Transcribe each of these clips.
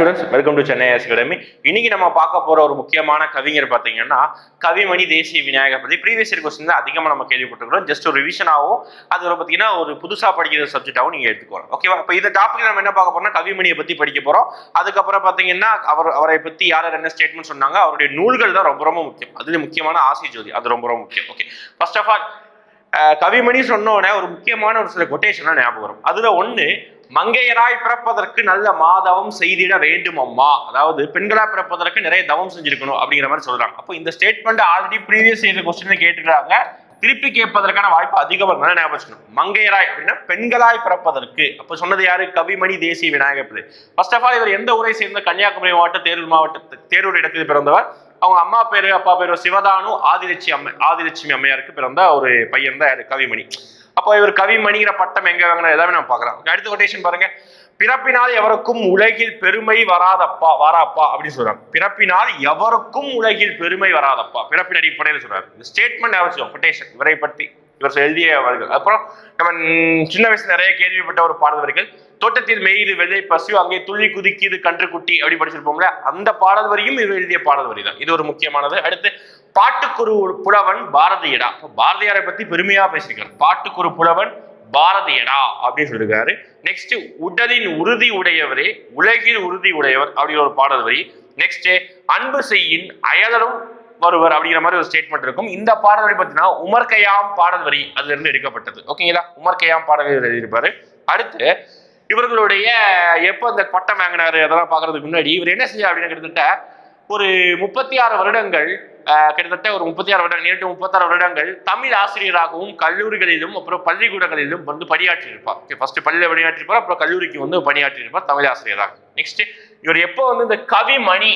Welcome to Chennai academy இன்னைக்கு நம்ம பார்க்க போற ஒரு முக்கியமான கவிஞர் பார்த்தீங்கன்னா கவிமணி தேசிய விநாயகர் பத்தி ப்ரீவியஸ் இயர் கொஸ்டின் தான் அதிகமாக நம்ம கேள்விப்பட்டிருக்கிறோம். ஜஸ்ட் ஒரு ரிவிஷனாகவும் அது ஒரு பார்த்தீங்கன்னா ஒரு புதுசாக படிக்கிற சப்ஜெக்டாகவும் நீங்கள் எடுத்துக்கோங்க. ஓகேவா இப்போ இந்த டாபிக் நம்ம என்ன பார்க்க போறோம்னா கவிமணியை பற்றி படிக்க போகிறோம் அதுக்கப்புறம் பார்த்தீங்கன்னா அவர் அவரை பற்றி யார் என்ன ஸ்டேட்மெண்ட் சொன்னாங்க அவருடைய நூல்கள் தான் ரொம்ப ரொம்ப முக்கியம். அது முக்கியமான ஆசி ஜோதி அது ரொம்ப ரொம்ப முக்கியம். Okay first of all Kavimani சொன்னோடனே ஒரு முக்கியமான ஒரு சில கொட்டேஷன்லாம் ஞாபகம் வரும். அதில் ஒன்று மங்கையராய் பிறப்பதற்கு நல்ல மாதவம் செய்திட வேண்டும் அம்மா. அதாவது பெண்களா பிறப்பதற்கு நிறைய தவம் செஞ்சிருக்கணும் அப்படிங்கிற மாதிரி சொல்றாங்க. அப்போ இந்த statement already previous year question கேட்டுக்கிறாங்க திருப்பி கேட்பதற்கான வாய்ப்பு அதிகமாக இருந்தாலும் ஞாபகம் வச்சுக்கணும். மங்கையராய் அப்படின்னா பெண்களாய் பிறப்பதற்கு. அப்போ சொன்னது யாரு? கவிமணி தேசிய விநாயகர் பிள்ளை. ஃபர்ஸ்ட் ஆஃப் ஆல் இவர் எந்த ஊரை சேர்ந்த கன்னியாகுமரி மாவட்ட தேரூர் மாவட்டத்து தேரூர் இடத்தில் பிறந்தவர்? அவங்க அம்மா பேரு அப்பா பேரு சிவதானு ஆதிலட்சுமி அம்மை ஆதிலட்சுமி அம்மையாருக்கு பிறந்த ஒரு பையன் தான் கவிமணி. அப்போ இவர் கவிமணிங்கிற பட்டம் எங்க வாங்கினா எல்லாமே நம்ம பார்க்கலாம். அடுத்த கொட்டேஷன் பாருங்க. பிறப்பினால் எவருக்கும் உலகில் பெருமை வராதப்பா வராப்பா அப்படின்னு சொல்றாங்க. பிறப்பினால் எவருக்கும் உலகில் பெருமை வராதப்பா பிறப்பின் அடிப்படையில் சொல்றாரு. இந்த ஸ்டேட்மெண்ட் அவசியம் கொட்டேஷன் இவரை பற்றி இவர் எழுதிய அவர்கள் அப்புறம் நம்ம சின்ன வயசுல நிறைய கேள்விப்பட்ட ஒரு பாடல் வரிகள். தோட்டத்தில் மெய்து வெள்ளை பசு அங்கே துள்ளி குதிக்கிது கன்றுக்குட்டி அப்படி படிச்சிருப்போம்ல அந்த பாடல் வரியும் இவர் எழுதிய பாடல் வரி தான் இது ஒரு முக்கியமானது. அடுத்து பாட்டுக்குரு புலவன் பாரதியடா. பாரதியாரை பத்தி பெருமையா பேசியிருக்காரு. பாட்டுக்குரு புலவன் பாரதியடா அப்படின்னு சொல்லியிருக்காரு. நெக்ஸ்ட் உடலின் உறுதி உடையவரே உலகில் உறுதி உடையவர் அப்படிங்கிற ஒரு பாடல் வரி. நெக்ஸ்ட் அன்பு செய்யின் அயலரும் வருவர் அப்படிங்கிற மாதிரி ஒரு ஸ்டேட்மெண்ட் இருக்கும். இந்த பாடல் வரி பார்த்தீங்கன்னா உமர்கையாம் பாடல் வரி அதுல இருந்து எடுக்கப்பட்டது. ஓகேங்களா உமர்கையாம் பாடல் எழுதியிருப்பாரு. அடுத்து இவர்களுடைய எப்போ இந்த பட்டம் வாங்கினாரு அதெல்லாம் பார்க்கறதுக்கு முன்னாடி இவர் என்ன செய்யா அப்படின்னு கிட்டத்தட்ட ஒரு முப்பத்தி ஆறு வருடங்கள் கிட்டத்தட்ட ஒரு முப்பத்தி ஆறு வருடங்கள் நேற்று முப்பத்தாறு வருடங்கள் தமிழ் ஆசிரியராகவும் கல்லூரிகளிலும் அப்புறம் பள்ளிக்கூடங்களிலும் வந்து பணியாற்றியிருப்பார். ஓகே ஃபர்ஸ்ட் பள்ளியில் பணியாற்றிருப்பார் அப்புறம் கல்லூரிக்கு வந்து பணியாற்றியிருப்பார் தமிழ் ஆசிரியராக. நெக்ஸ்ட் இவர் எப்போ வந்து இந்த கவிமணி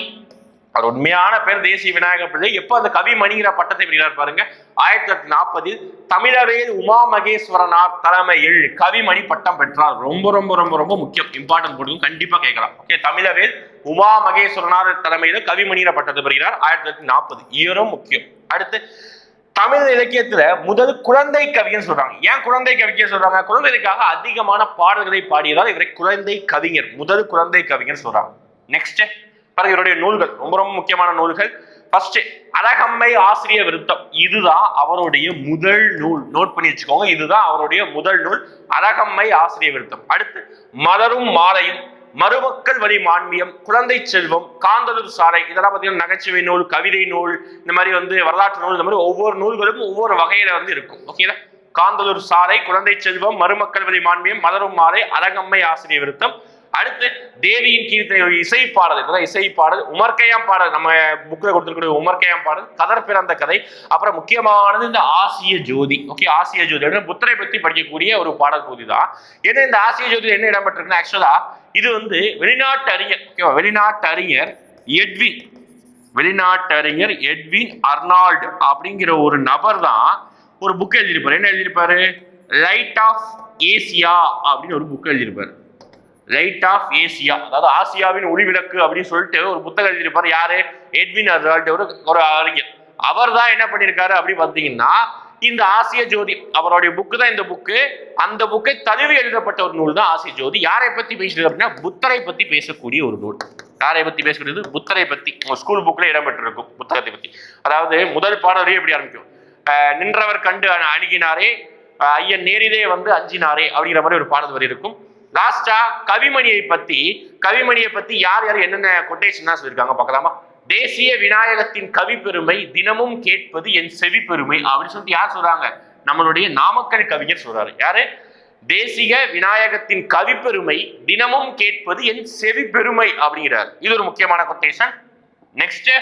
அவர் உண்மையான பேர் தேசிய விநாயகர் பிள்ளை. எப்போ அந்த கவிமணிங்கிற பட்டத்தை பெறுகிறார் பாருங்க. ஆயிரத்தி தொள்ளாயிரத்தி நாற்பதில் தமிழவேல் உமா மகேஸ்வரனார் தலைமையில் கவிமணி பட்டம் பெற்றார். ரொம்ப ரொம்ப ரொம்ப ரொம்ப முக்கியம். இம்பார்ட்டன்ட் கொடுக்கும். கண்டிப்பா கேட்கலாம். ஓகே தமிழவேல் உமா மகேஸ்வரனார் தலைமையில கவிமணிங்கிற பட்டத்தை பெறுகிறார். ஆயிரத்தி தொள்ளாயிரத்தி நாற்பது. இயரும் முக்கியம். அடுத்து தமிழ் இலக்கியத்துல முதல் குழந்தை கவிஞர் சொல்றாங்க. ஏன் குழந்தை கவிஞர் சொல்றாங்க? குழந்தைகளுக்காக அதிகமான பாடல்களை பாடியதால் இவரை குழந்தை கவிஞர் முதல் குழந்தை கவிஞர் சொல்றாங்க. நெக்ஸ்ட் பாருங்க இவருடைய நூல்கள் ரொம்ப ரொம்ப முக்கியமான நூல்கள். ஃபர்ஸ்ட் அழகம்மை ஆசிரிய விருத்தம். இதுதான் அவருடைய முதல் நூல். நோட் பண்ணி வச்சுக்கோங்க இதுதான் அவருடைய முதல் நூல் அழகம்மை ஆசிரிய விருத்தம். அடுத்து மலரும் மாலையும் மருமக்கள் வழி மான்மியம் குழந்தை செல்வம் காந்தலூர் சாலை இதெல்லாம் பார்த்தீங்கன்னா நகைச்சுவை நூல் கவிதை நூல் இந்த மாதிரி வந்து வரலாற்று நூல் இந்த மாதிரி ஒவ்வொரு நூல்களும் ஒவ்வொரு வகையில வந்து இருக்கும். ஓகேங்களா காந்தலூர் சாலை குழந்தை செல்வம் மருமக்கள் வழி மான்மியம் மலரும் மாலை அழகம்மை ஆசிரிய விருத்தம். அடுத்து தேவியின் கீர்த்தனை இசை பாடல். இதுதான் இசை பாடல். உமர்கையாம் பாடல். நம்ம புக்கில் கொடுத்துருக்கூடிய உமர்கையாம் பாடல் கதர் பிறந்த கதை. அப்புறம் முக்கியமானது இந்த ஆசிய ஜோதி. ஓகே ஆசிய ஜோதி. அப்படின்னு புத்தரை பற்றி படிக்கக்கூடிய ஒரு பாடல் பகுதி தான். ஏன்னா இந்த ஆசிய ஜோதியில் என்ன இடம்பெற்றிருக்குன்னா ஆக்சுவலா இது வந்து வெளிநாட்டு அறிஞர். ஓகேவா வெளிநாட்டு அறிஞர் எட்வின். வெளிநாட்டு அறிஞர் எட்வின் அர்னால்டு அப்படிங்கிற ஒரு நபர் தான் ஒரு புக் எழுதியிருப்பார். என்ன எழுதியிருப்பாரு? லைட் ஆஃப் ஏசியா அப்படின்னு ஒரு புக் எழுதியிருப்பார். லைட் ஆஃப் ஏசியா அதாவது ஆசியாவின் ஒளிவிளக்கு அப்படின்னு சொல்லிட்டு ஒரு புத்தகம் எழுதியிருப்பாரு. யாரு? எட்வின் அர்னால்டு ஒரு ஒரு அறிஞர். அவர் தான் என்ன பண்ணியிருக்காரு அப்படின்னு பார்த்தீங்கன்னா இந்த ஆசிய ஜோதி அவருடைய புக்கு தான் இந்த புக்கு அந்த புக்கை தழுவி எழுதப்பட்ட ஒரு நூல் தான் ஆசிய ஜோதி. யாரை பத்தி பேசுறது அப்படின்னா புத்தரை பத்தி பேசக்கூடிய ஒரு நூல். யாரை பத்தி பேசக்கூடியது புத்தரை பத்தி. உங்க ஸ்கூல் புக்ல இடம்பெற்றிருக்கும் புத்தகத்தை பத்தி. அதாவது முதல் பாடலே எப்படி ஆரம்பிக்கும்? நின்றவர் கண்டு அணுகினாரே. ஐயன் நேரிலே வந்து அஞ்சினாரே அப்படிங்கிற மாதிரி ஒரு பாடல் வரி இருக்கும் லாஸ்டா கவிமணியை பத்தி கவிமணியை பத்தி யார் யார் என்னென்ன கொட்டேஷன் சொல்லியிருக்காங்க பார்க்கலாமா? தேசிய விநாயகத்தின் கவி பெருமை தினமும் கேட்பது என் செவி பெருமை அப்படின்னு சொல்லிட்டு யார் சொல்றாங்க? நம்மளுடைய நாமக்கல் கவிஞர் சொல்றாரு. யாரு? தேசிய விநாயகத்தின் கவி பெருமை தினமும் கேட்பது என் செவி பெருமை அப்படிங்கிறார். இது ஒரு முக்கியமான கொட்டேஷன் நெக்ஸ்ட்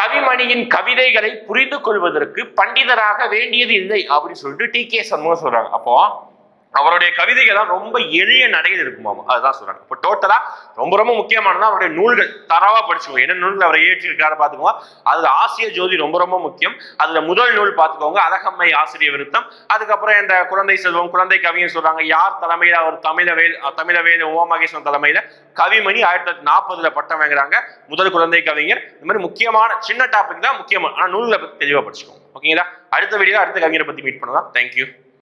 கவிமணியின் கவிதைகளை புரிந்து கொள்வதற்கு பண்டிதராக வேண்டியது இல்லை அப்படின்னு சொல்லிட்டு டி கே சண்முகம் சொல்றாங்க. அப்போ அவருடைய கவிதைகள் தான் ரொம்ப எளிய நடையில் இருக்குமாமா. அதுதான் சொல்றாங்க. இப்போ டோட்டலா ரொம்ப ரொம்ப முக்கியமானது அவருடைய நூல்கள். தரவா படிச்சுக்கோங்க. என்ன நூல்கள் அவர் ஏற்றிருக்காரு பார்த்துக்கோங்க. அதுல ஆசிய ஜோதி ரொம்ப ரொம்ப முக்கியம். அதுல முதல் நூல் பார்த்துக்கோங்க. அழகம்மை ஆசிரிய விருத்தம். அதுக்கப்புறம் இந்த குழந்தை செல்வம் குழந்தை கவியும் சொல்றாங்க. யார் தலைமையில? அவர் தமிழவேல் தமிழவேல் உமாமகேஸ்வரன் தலைமையில கவிமணி ஆயிரத்தி தொள்ளாயிரத்தி நாற்பதுல பட்டம் வாங்குறாங்க. முதல் குழந்தை கவிஞர். இந்த மாதிரி முக்கியமான சின்ன டாபிக் தான் முக்கியமான ஆனா நூல்களை பத்தி தெளிவா படிச்சுக்கோங்க. ஓகேங்களா? அடுத்த வீடியோ அடுத்த கவிஞரை பத்தி மீட் பண்ணலாம். தேங்க்யூ